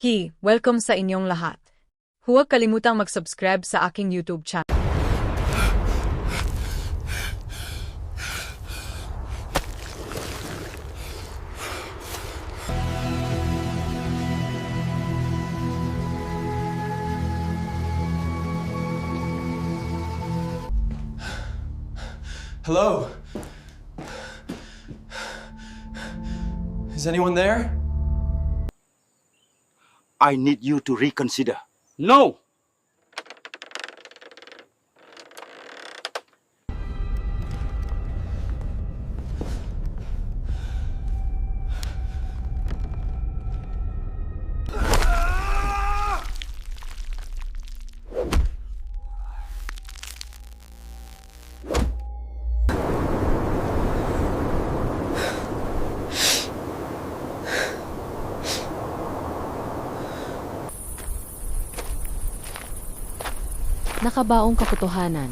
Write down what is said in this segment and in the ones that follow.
Hi, welcome sa inyong lahat. Huwag kalimutang mag-subscribe sa aking YouTube channel. Hello? Is anyone there? I need you to reconsider. No! Nakabaong katotohanan.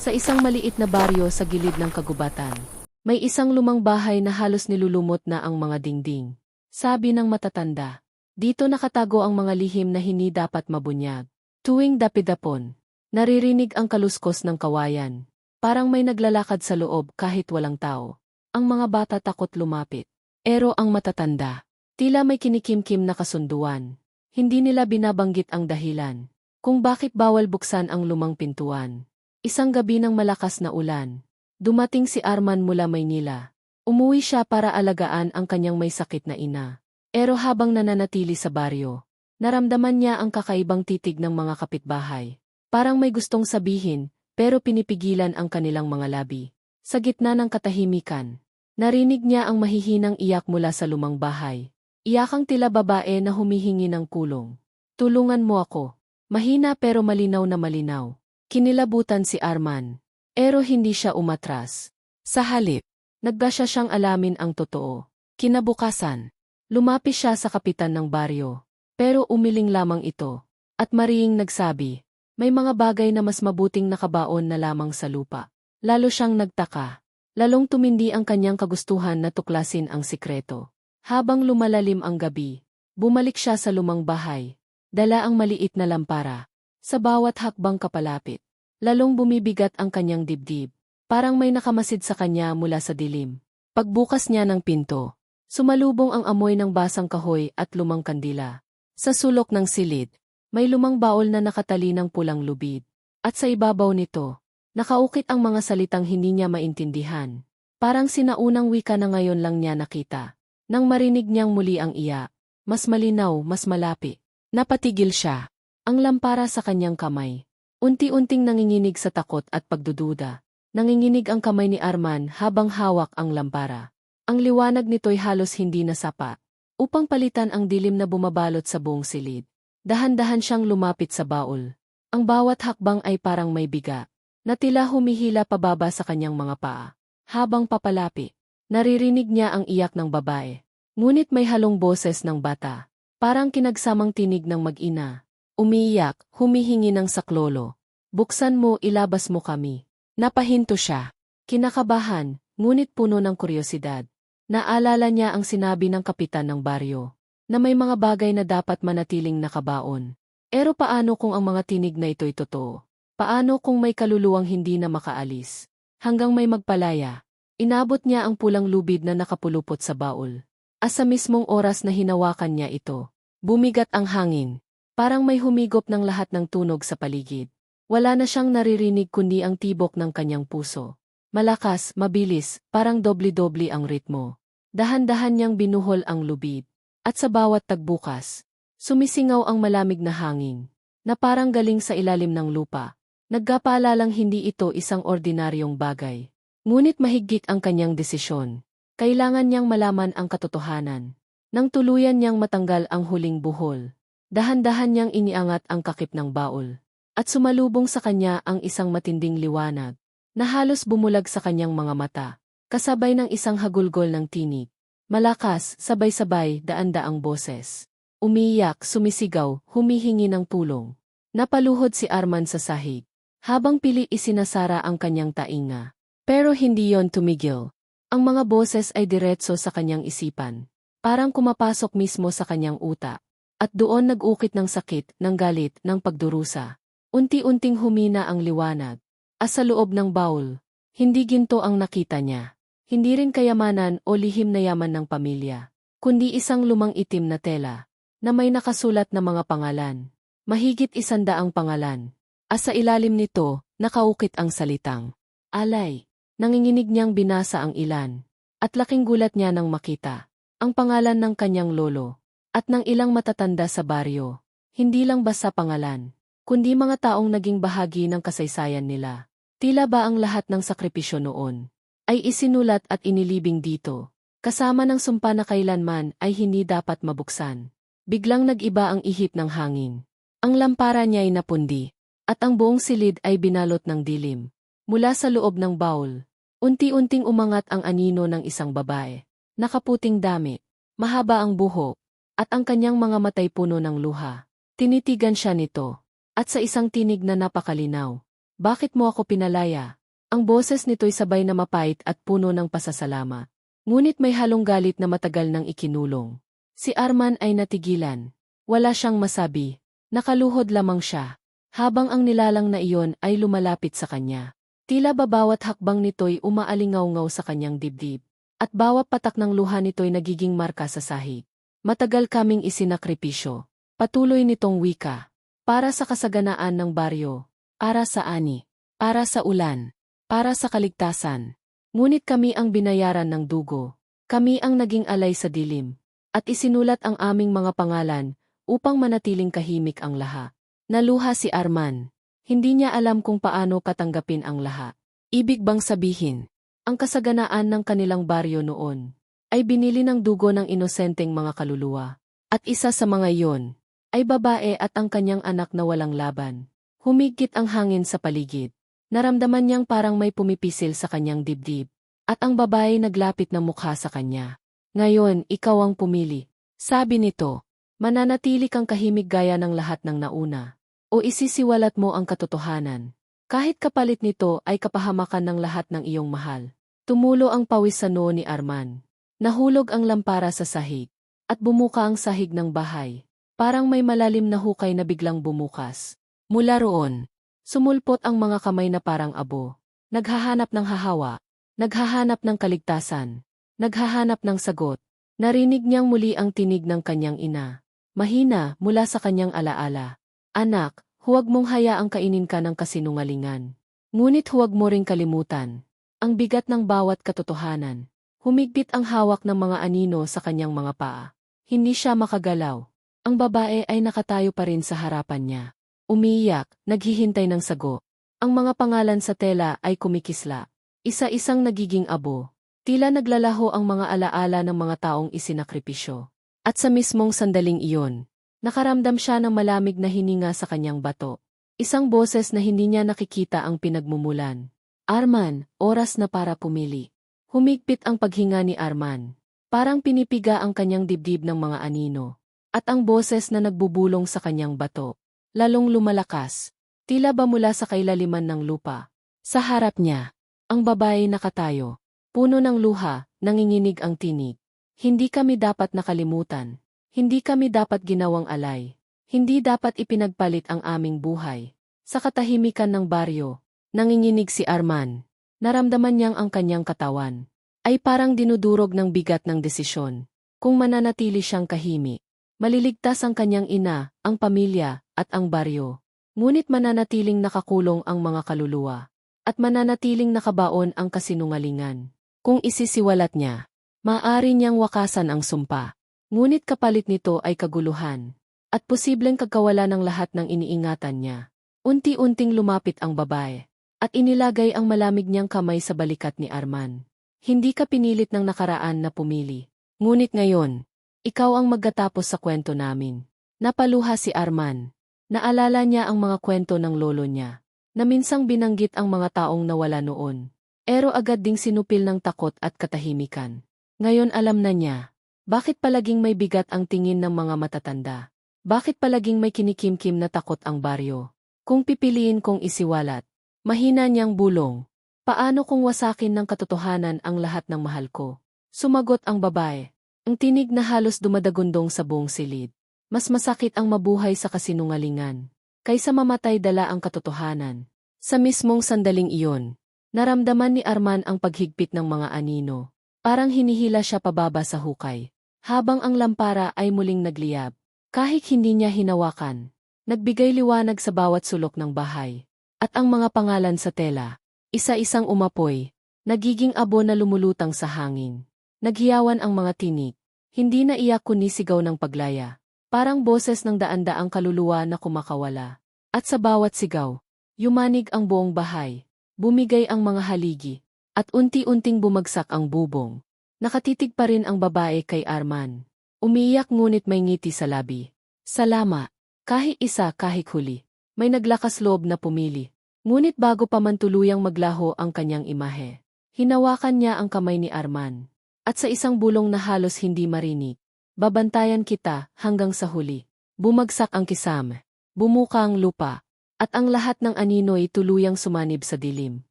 Sa isang maliit na baryo sa gilid ng kagubatan, may isang lumang bahay na halos nilulumot na ang mga dingding. Sabi ng matatanda, dito nakatago ang mga lihim na hindi dapat mabunyag. Tuwing dapidapon, naririnig ang kaluskos ng kawayan. Parang may naglalakad sa loob kahit walang tao. Ang mga bata takot lumapit. Ero ang matatanda. Tila may kinikimkim na kasunduan. Hindi nila binabanggit ang dahilan kung bakit bawal buksan ang lumang pintuan. Isang gabi ng malakas na ulan. Dumating si Arman mula Maynila. Umuwi siya para alagaan ang kanyang may sakit na ina. Pero habang nananatili sa baryo, naramdaman niya ang kakaibang titig ng mga kapitbahay. Parang may gustong sabihin, pero pinipigilan ang kanilang mga labi. Sa gitna ng katahimikan, narinig niya ang mahihinang iyak mula sa lumang bahay. Iyakang tila babae na humihingi ng kulong. Tulungan mo ako. Mahina pero malinaw na malinaw. Kinilabutan si Arman. Pero hindi siya umatras. Sa halip, naggasya siyang alamin ang totoo. Kinabukasan, lumapis siya sa kapitan ng baryo. Pero umiling lamang ito. At mariing nagsabi, may mga bagay na mas mabuting nakabaon na lamang sa lupa. Lalo siyang nagtaka. Lalong tumindi ang kanyang kagustuhan na tuklasin ang sikreto. Habang lumalalim ang gabi, bumalik siya sa lumang bahay. Dala ang maliit na lampara. Sa bawat hakbang kapalapit, lalong bumibigat ang kanyang dibdib. Parang may nakamasid sa kanya mula sa dilim. Pagbukas niya ng pinto, sumalubong ang amoy ng basang kahoy at lumang kandila. Sa sulok ng silid, may lumang baol na nakatali ng pulang lubid. At sa ibabaw nito, nakaukit ang mga salitang hindi niya maintindihan. Parang sinaunang wika na ngayon lang niya nakita. Nang marinig niyang muli ang iya, mas malinaw, mas malapi. Napatigil siya. Ang lampara sa kanyang kamay. Unti-unting nanginginig sa takot at pagdududa. Nanginginig ang kamay ni Arman habang hawak ang lampara. Ang liwanag nito'y halos hindi nasapa. Upang palitan ang dilim na bumabalot sa buong silid. Dahan-dahan siyang lumapit sa baul. Ang bawat hakbang ay parang may biga. Na tila humihila pababa sa kanyang mga paa. Habang papalapi, naririnig niya ang iyak ng babae. Ngunit may halong boses ng bata. Parang kinagsamang tinig ng mag-ina. Umiiyak, humihingi ng saklolo. Buksan mo, ilabas mo kami. Napahinto siya. Kinakabahan, ngunit puno ng kuryosidad. Naalala niya ang sinabi ng kapitan ng baryo, na may mga bagay na dapat manatiling nakabaon. Pero paano kung ang mga tinig na ito'y totoo? Paano kung may kaluluwang hindi na makaalis? Hanggang may magpalaya, inabot niya ang pulang lubid na nakapulupot sa baul. As sa mismong oras na hinawakan niya ito, bumigat ang hangin. Parang may humigop ng lahat ng tunog sa paligid. Wala na siyang naririnig kundi ang tibok ng kanyang puso. Malakas, mabilis, parang doble-doble ang ritmo. Dahan-dahan niyang binuhol ang lubid. At sa bawat tagbukas, sumisingaw ang malamig na hangin, na parang galing sa ilalim ng lupa. Nagkapalalang hindi ito isang ordinaryong bagay. Ngunit mahigit ang kanyang desisyon. Kailangan niyang malaman ang katotohanan. Nang tuluyan niyang matanggal ang huling buhol, dahan-dahan niyang iniangat ang kakip ng baul. At sumalubong sa kanya ang isang matinding liwanag, na halos bumulag sa kanyang mga mata, kasabay ng isang hagulgol ng tinig. Malakas, sabay-sabay, daan-daang boses. Umiiyak, sumisigaw, humihingi ng tulong. Napaluhod si Arman sa sahig, habang pili isinasara ang kanyang tainga. Pero hindi yon tumigil. Ang mga boses ay diretso sa kanyang isipan. Parang kumapasok mismo sa kanyang utak. At doon nag-ukit ng sakit, ng galit, ng pagdurusa. Unti-unting humina ang liwanag. As sa loob ng baul, hindi ginto ang nakita niya. Hindi rin kayamanan o lihim na yaman ng pamilya, kundi isang lumang itim na tela, na may nakasulat na mga pangalan. Mahigit isandaang pangalan. As sa ilalim nito, nakaukit ang salitang. Alay. Nanginginig niyang binasa ang ilan. At laking gulat niya nang makita. Ang pangalan ng kanyang lolo. At ng ilang matatanda sa baryo. Hindi lang basta pangalan. Kundi mga taong naging bahagi ng kasaysayan nila. Tila ba ang lahat ng sakripisyo noon ay isinulat at inilibing dito. Kasama ng sumpa na kailanman ay hindi dapat mabuksan. Biglang nag-iba ang ihip ng hangin. Ang lampara niya ay napundi, at ang buong silid ay binalot ng dilim. Mula sa loob ng baul, unti-unting umangat ang anino ng isang babae. Nakaputing damit, mahaba ang buhok, at ang kanyang mga matay puno ng luha. Tinitigan siya nito, at sa isang tinig na napakalinaw. Bakit mo ako pinalaya? Ang boses nito'y sabay na mapait at puno ng pasasalamat. Ngunit may halong galit na matagal nang ikinulong. Si Arman ay natigilan. Wala siyang masabi. Nakaluhod lamang siya. Habang ang nilalang na iyon ay lumalapit sa kanya. Tila ba bawat hakbang nito'y umaalingaw-ngaw sa kanyang dibdib. At bawat patak ng luha nito'y nagiging marka sa sahig. Matagal kaming isinakripisyo. Patuloy nitong wika. Para sa kasaganaan ng baryo. Para sa ani. Para sa ulan. Para sa kaligtasan. Ngunit kami ang binayaran ng dugo. Kami ang naging alay sa dilim. At isinulat ang aming mga pangalan upang manatiling kahimik ang laha. Naluha si Arman. Hindi niya alam kung paano katanggapin ang laha. Ibig bang sabihin, ang kasaganaan ng kanilang baryo noon ay binili ng dugo ng inosenteng mga kaluluwa. At isa sa mga iyon ay babae at ang kanyang anak na walang laban. Humigit ang hangin sa paligid. Naramdaman niyang parang may pumipisil sa kanyang dibdib. At ang babae naglapit ng mukha sa kanya. Ngayon, ikaw ang pumili. Sabi nito, mananatili kang kahimik gaya ng lahat ng nauna. O isisiwalat mo ang katotohanan. Kahit kapalit nito ay kapahamakan ng lahat ng iyong mahal. Tumulo ang pawis sa noo ni Arman. Nahulog ang lampara sa sahig. At bumuka ang sahig ng bahay. Parang may malalim na hukay na biglang bumukas. Mula roon, sumulpot ang mga kamay na parang abo. Naghahanap ng hahawa. Naghahanap ng kaligtasan. Naghahanap ng sagot. Narinig niyang muli ang tinig ng kanyang ina. Mahina mula sa kanyang alaala. Anak, huwag mong hayaang kainin ka ng kasinungalingan. Ngunit huwag mo ring kalimutan. Ang bigat ng bawat katotohanan. Humigpit ang hawak ng mga anino sa kanyang mga paa. Hindi siya makagalaw. Ang babae ay nakatayo pa rin sa harapan niya. Umiiyak, naghihintay ng sago. Ang mga pangalan sa tela ay kumikisla. Isa-isang nagiging abo. Tila naglalaho ang mga alaala ng mga taong isinakripisyo. At sa mismong sandaling iyon, nakaramdam siya ng malamig na hininga sa kanyang bato. Isang boses na hindi niya nakikita ang pinagmumulan. Arman, oras na para pumili. Humigpit ang paghinga ni Arman. Parang pinipiga ang kanyang dibdib ng mga anino. At ang boses na nagbubulong sa kanyang bato. Lalong lumalakas. Tila ba mula sa kailaliman ng lupa. Sa harap niya, ang babae nakatayo. Puno ng luha, nanginginig ang tinig. Hindi kami dapat nakalimutan. Hindi kami dapat ginawang alay. Hindi dapat ipinagpalit ang aming buhay. Sa katahimikan ng baryo, nanginginig si Arman. Naramdaman niyang ang kanyang katawan ay parang dinudurog ng bigat ng desisyon. Kung mananatili siyang kahimi, maliligtas ang kanyang ina, ang pamilya, at ang baryo. Ngunit mananatiling nakakulong ang mga kaluluwa. At mananatiling nakabaon ang kasinungalingan. Kung isisiwalat niya, maaari niyang wakasan ang sumpa. Ngunit kapalit nito ay kaguluhan. At posibleng kagkawala ng lahat ng iniingatan niya. Unti-unting lumapit ang babae. At inilagay ang malamig niyang kamay sa balikat ni Arman. Hindi ka pinilit ng nakaraan na pumili. Ngunit ngayon, ikaw ang maggatapos sa kwento namin. Napaluha si Arman. Naalala niya ang mga kwento ng lolo niya, na minsang binanggit ang mga taong nawala noon. Pero agad ding sinupil ng takot at katahimikan. Ngayon alam na niya, bakit palaging may bigat ang tingin ng mga matatanda? Bakit palaging may kinikimkim na takot ang baryo? Kung pipiliin kong isiwalat, mahina niyang bulong, Paano kung wasakin ng katotohanan ang lahat ng mahal ko? Sumagot ang babae. Ang tinig na halos dumadagundong sa buong silid. Mas masakit ang mabuhay sa kasinungalingan. Kaysa mamatay dala ang katotohanan. Sa mismong sandaling iyon, naramdaman ni Arman ang paghigpit ng mga anino. Parang hinihila siya pababa sa hukay. Habang ang lampara ay muling nagliyab. Kahit hindi niya hinawakan, nagbigay liwanag sa bawat sulok ng bahay. At ang mga pangalan sa tela, isa-isang umapoy, nagiging abo na lumulutang sa hangin. Naghiyawan ang mga tinik, hindi na iyak kundi sigaw ng paglaya. Parang boses ng daan-daang kaluluwa na kumakawala. At sa bawat sigaw, yumanig ang buong bahay, bumigay ang mga haligi, at unti-unting bumagsak ang bubong. Nakatitig pa rin ang babae kay Arman. Umiiyak ngunit may ngiti sa labi. Salama, kahit isa kahit huli. May naglakas loob na pumili. Ngunit bago pa man tuluyang maglaho ang kanyang imahe, hinawakan niya ang kamay ni Arman. At sa isang bulong na halos hindi marinig, babantayan kita hanggang sa huli. Bumagsak ang kisam, bumuka ang lupa, at ang lahat ng anino'y tuluyang sumanib sa dilim.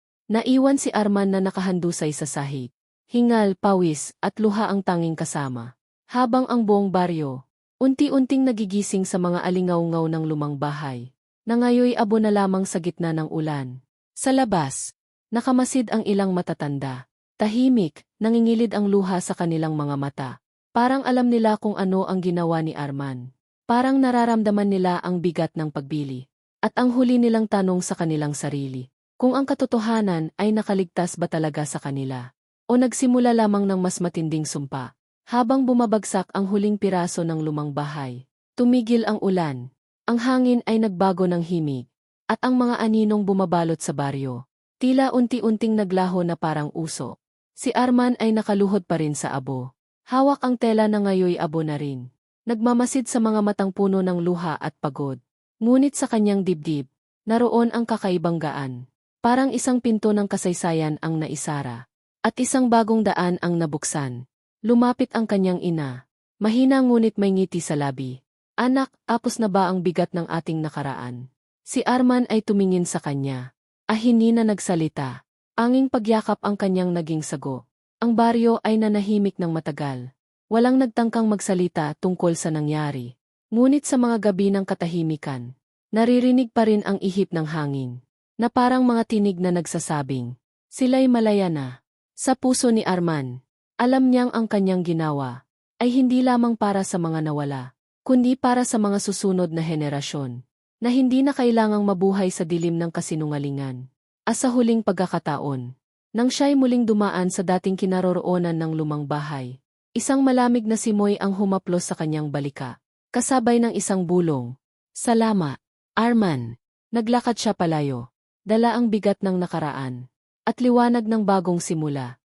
Naiwan si Arman na nakahandusay sa sahig. Hingal, pawis, at luha ang tanging kasama. Habang ang buong baryo, unti-unting nagigising sa mga alingaw-ngaw ng lumang bahay, na ngayoy abo na lamang sa gitna ng ulan. Sa labas, nakamasid ang ilang matatanda. Tahimik, nangingilid ang luha sa kanilang mga mata. Parang alam nila kung ano ang ginawa ni Arman. Parang nararamdaman nila ang bigat ng pagbili. At ang huli nilang tanong sa kanilang sarili. Kung ang katotohanan ay nakaligtas ba talaga sa kanila? O nagsimula lamang ng mas matinding sumpa? Habang bumabagsak ang huling piraso ng lumang bahay, tumigil ang ulan. Ang hangin ay nagbago ng himig. At ang mga aninong bumabalot sa baryo, tila unti-unting naglaho na parang uso. Si Arman ay nakaluhod pa rin sa abo. Hawak ang tela na ngayoy abo na rin. Nagmamasid sa mga matang puno ng luha at pagod. Ngunit sa kanyang dibdib, naroon ang kakaibang gaan. Parang isang pinto ng kasaysayan ang naisara. At isang bagong daan ang nabuksan. Lumapit ang kanyang ina. Mahina ngunit may ngiti sa labi. Anak, apos na ba ang bigat ng ating nakaraan? Si Arman ay tumingin sa kanya. Ah hindi na nagsalita. Anging pagyakap ang kanyang naging sago. Ang baryo ay nanahimik ng matagal. Walang nagtangkang magsalita tungkol sa nangyari. Ngunit sa mga gabi ng katahimikan, naririnig pa rin ang ihip ng hangin, na parang mga tinig na nagsasabing, sila'y malaya na. Sa puso ni Arman, alam niyang ang kanyang ginawa, ay hindi lamang para sa mga nawala, kundi para sa mga susunod na henerasyon, na hindi na kailangang mabuhay sa dilim ng kasinungalingan. As sa huling pagkakataon, nang siya'y muling dumaan sa dating kinaroroonan ng lumang bahay, isang malamig na simoy ang humaplos sa kanyang balika, kasabay ng isang bulong. Salama, Arman. Naglakad siya palayo, dala ang bigat ng nakaraan, at liwanag ng bagong simula.